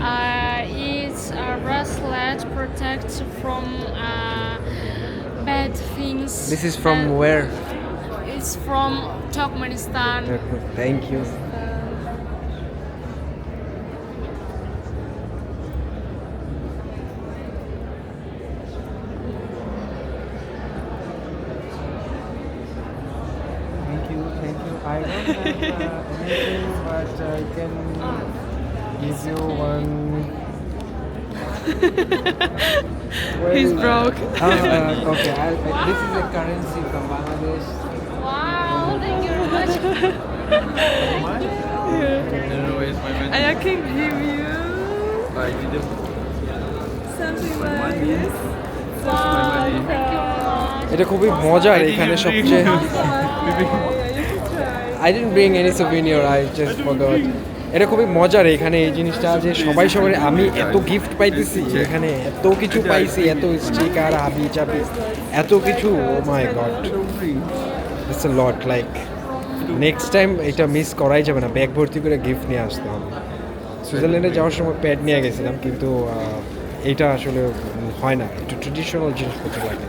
Uh, it's a bracelet protect from uh, bad things. This is from and where? It's from Turkmenistan. Thank you. Thank you, thank you. I don't have uh, anything, but I can give you one. Where He's is- broke. Oh, uh, okay, I, I, this is a currency from Bangladesh. Wow, thank you very much. And I can give you something like this. wow, thank you very much. এটা খুবই মজার এখানে সবচেয়ে I dent bring any souvenir I just forgot এটা খুবই মজার, এখানে এই জিনিসটা যে সবাই সবাই, আমি এত গিফট পাইতেছি, এখানে এত কিছু পাইছি, এত স্টিকার হাবি চাবি এত কিছু ও my god it's a lot like next time এটা মিস করাই যাবে না ব্যাগ ভর্তি করে গিফট নিয়ে আসতে হবে। সুইজারল্যান্ডে যাওয়ার সময় প্যাড নিয়ে গেছিলাম, কিন্তু এটা আসলে হয় না, একটু ট্রেডিশনাল জিনিসপত্র লাগে।